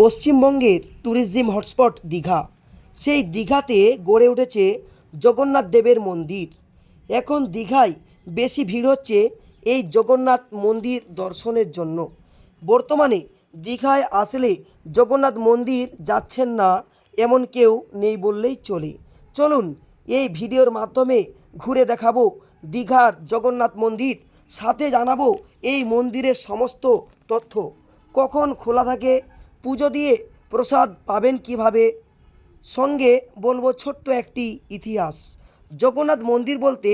পশ্চিমবঙ্গের tourism hotspot Digha. সেই দীঘাতে গড়ে উঠেছে জগন্নাথ দেবের মন্দির। এখন দীঘায় বেশি ভিড় হচ্ছে এই জগন্নাথ মন্দির দর্শনের জন্য। বর্তমানে দীঘায় আসলে জগন্নাথ মন্দির যাচ্ছেন না এমন কেউ নেই বললেই চলে। চলুন এই ভিডিওর মাধ্যমে ঘুরে দেখাবো দীঘার জগন্নাথ মন্দির, সাথে জানাব এই মন্দিরের সমস্ত তথ্য। কখন খোলা থাকে পুজো দিয়ে প্রসাদ পাবেন কীভাবে? সঙ্গে বলব ছোট্ট একটি ইতিহাস। জগন্নাথ মন্দির বলতে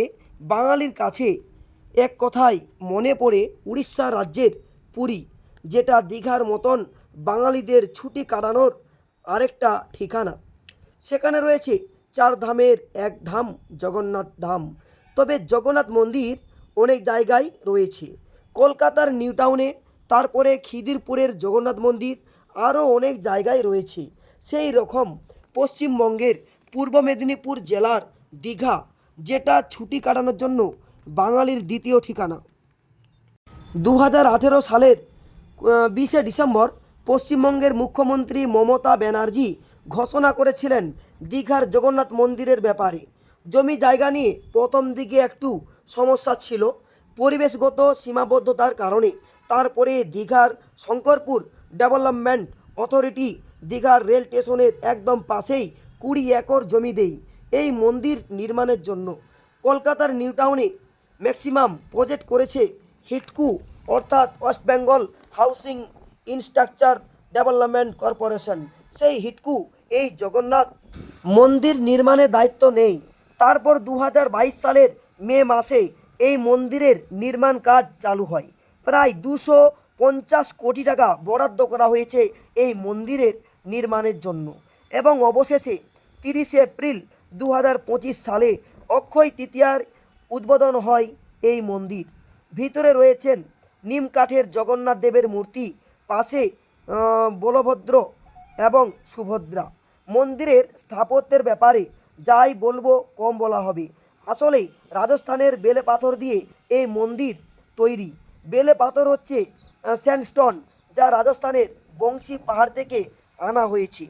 বাঙালির কাছে এক কথায় মনে পড়ে উড়িষ্যা রাজ্যের পুরী, যেটা দীঘার মতন বাঙালিদের ছুটি কাটানোর আরেকটা ঠিকানা। সেখানে রয়েছে চার ধামের এক ধাম, জগন্নাথ ধাম। তবে জগন্নাথ মন্দির অনেক জায়গায় রয়েছে। কলকাতার নিউ টাউনে, তারপরে খিদিরপুরের জগন্নাথ মন্দির আরও অনেক জায়গায় রয়েছে। সেই রকম পশ্চিমবঙ্গের পূর্ব মেদিনীপুর জেলার দীঘা, যেটা ছুটি কাটানোর জন্য বাঙালির দ্বিতীয় ঠিকানা। দু হাজার আঠেরো সালের বিশে ডিসেম্বর পশ্চিমবঙ্গের মুখ্যমন্ত্রী মমতা ব্যানার্জি ঘোষণা করেছিলেন দীঘার জগন্নাথ মন্দিরের ব্যাপারে। জমি জায়গা নিয়ে প্রথম দিকে একটু সমস্যা ছিল। পরিবেশগত সীমাবদ্ধতার কারণে তারপরে দীঘার শঙ্করপুর ডেভেলপমেন্ট অথরিটি দীঘার রেল স্টেশনের একদম পাশেই কুড়ি একর জমি দেই। এই মন্দির নির্মাণের জন্য কলকাতার নিউ টাউনে ম্যাক্সিমাম প্রজেক্ট করেছে হিটকু, অর্থাৎ West Bengal housing infrastructure development corporation. সেই হিটকু, এই জগন্নাথ মন্দির নির্মাণের দায়িত্ব নেই। তারপর দু হাজার বাইশ সালের মে মাসে এই মন্দিরের নির্মাণ কাজ চালু হয়। প্রায় দুশো পঞ্চাশ কোটি টাকা বরাদ্দ করা হয়েছে এই মন্দিরের নির্মাণের জন্য। এবং অবশেষে তিরিশে এপ্রিল দু হাজার পঁচিশ সালে অক্ষয় তৃতীয়ার উদ্বোধন হয় এই মন্দির। ভিতরে রয়েছেন নিম কাঠের জগন্নাথ দেবের মূর্তি, পাশে বলভদ্র এবং সুভদ্রা। মন্দিরের স্থাপত্যের ব্যাপারে যাই বলব কম বলা হবে। আসলে রাজস্থানের বেলে পাথর দিয়ে এই মন্দির তৈরি। বেলে পাথর হচ্ছে স্যান্ডস্টোন, যা রাজস্থানের বংশী পাহাড় থেকে আনা হয়েছে।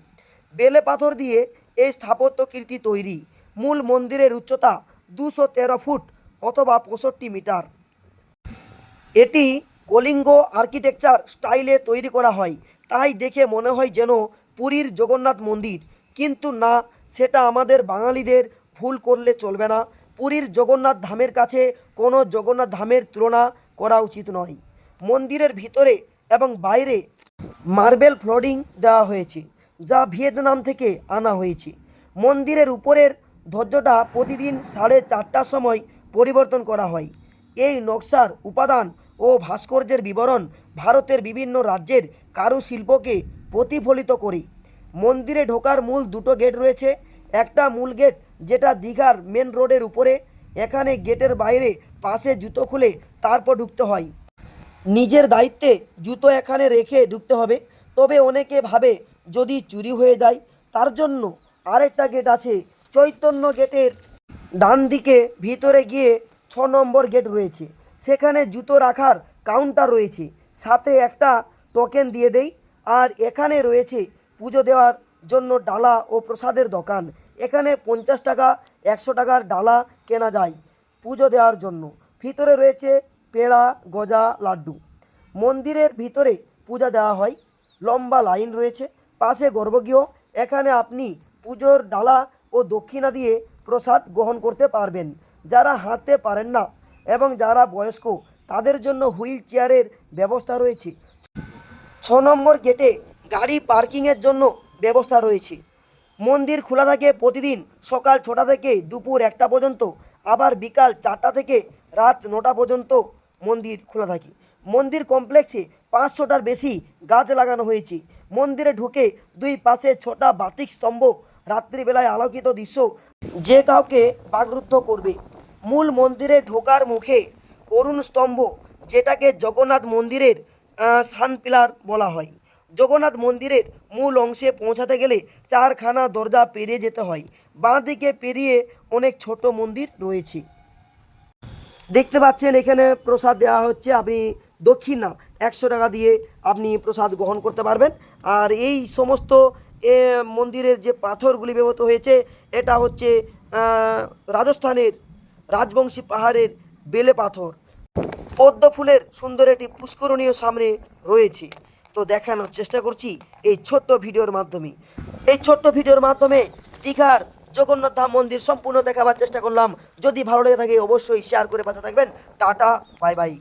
বেলে পাথর দিয়ে এই স্থাপত্য কীর্তি তৈরি। মূল মন্দিরের উচ্চতা দুশো তেরো ফুট অথবা পঁয়ষট্টি মিটার। এটি কলিঙ্গ আর্কিটেকচার স্টাইলে তৈরি করা হয়। তাই দেখে মনে হয় যেন পুরীর জগন্নাথ মন্দির। কিন্তু না, সেটা আমাদের বাঙালিদের ভুল করলে চলবে না। পুরীর জগন্নাথ ধামের কাছে কোনো জগন্নাথ ধামের তুলনা করা উচিত নয়। মন্দিরের ভিতরে এবং বাইরে মার্বেল ফ্লোরিং দেওয়া হয়েছে, যা ভিয়েতনাম থেকে আনা হয়েছে। মন্দিরের উপরের ধ্বজটা প্রতিদিন সাড়ে চারটার সময় পরিবর্তন করা হয়। এই নকশার উপাদান ও ভাস্কর্যের বিবরণ ভারতের বিভিন্ন রাজ্যের কারুশিল্পকে প্রতিফলিত করে। মন্দিরে ঢোকার মূল দুটো গেট রয়েছে, একটা মূল গেট যেটা দীঘার মেন রোডের উপরে, এখানে গেটের বাইরে পাশে জুতো খুলে তারপর ঢুকতে হয়। নিজের দায়িত্বে জুতো এখানে রেখে ঢুকতে হবে। তবে অনেকে ভাবে যদি চুরি হয়ে যায়, তার জন্য আরেকটা গেট আছে। চৈতন্য গেটের ডান দিকে ভিতরে গিয়ে ছ নম্বর গেট রয়েছে। সেখানে জুতো রাখার কাউন্টার রয়েছে। সাথে একটা টোকেন দিয়ে দেই। আর এখানে রয়েছে পুজো দেওয়ার জন্য ডালা ও প্রসাদের দোকান। এখানে পঞ্চাশ টাকা, একশো টাকার ডালা কেনা যায় পুজো দেওয়ার জন্য। ভিতরে রয়েছে পেড়া, গজা, লাড্ডু। মন্দিরের ভিতরে পূজা দেওয়া হয়। লম্বা লাইন রয়েছে। পাশে গর্ভগৃহ। এখানে আপনি পুজোর ডালা ও দক্ষিণা দিয়ে প্রসাদ গ্রহণ করতে পারবেন। যারা হাঁটতে পারেন না এবং যারা বয়স্ক, তাদের জন্য হুইল চেয়ারের ব্যবস্থা রয়েছে। ছ নম্বর গেটে গাড়ি পার্কিংয়ের জন্য ব্যবস্থা রয়েছে। মন্দির খোলা থাকে প্রতিদিন সকাল ছটা থেকে দুপুর একটা পর্যন্ত। আবার বিকাল চারটা থেকে রাত নটা পর্যন্ত মন্দির খোলা থাকে। মন্দির কমপ্লেক্সে পাঁচশোটার বেশি গাছ লাগানো হয়েছে। মন্দিরে ঢুকে দুই পাশে ছোটা বাতিক স্তম্ভ রাত্রিবেলায় আলোকিত দৃশ্য যে কাউকে বাগরুদ্ধ করবে। মূল মন্দিরে ঢোকার মুখে অরুণ স্তম্ভ, যেটাকে জগন্নাথ মন্দিরের সান পিলার বলা হয়। জগন্নাথ মন্দিরের মূল অংশে পৌঁছাতে গেলে চারখানা দরজা পেরিয়ে যেতে হয়। বাঁ দিকে পেরিয়ে অনেক ছোট মন্দির রয়েছে। দেখতে পাচ্ছেন এখানে প্রসাদ দেওয়া হচ্ছে। আপনি দক্ষিণা একশো টাকা দিয়ে আপনি প্রসাদ গ্রহণ করতে পারবেন। আর এই সমস্ত এ, মন্দিরের যে পাথরগুলি ব্যবহৃত হয়েছে এটা হচ্ছে রাজস্থানের রাজবংশী পাহাড়ের বেলে পাথর। পদ্ম ফুলের সুন্দর একটি পুষ্করণীয় সামনে রয়েছে। তো দেখানোর চেষ্টা করছি এই ছোট্ট ভিডিওর মাধ্যমে। এই ছোট্ট ভিডিওর মাধ্যমে দীঘার জগন্নাথ ধাম মন্দির সম্পূর্ণ দেখাবার চেষ্টা করলাম। যদি ভালো লেগে থাকে অবশ্যই শেয়ার করে পাশে থাকবেন। Tata bye bye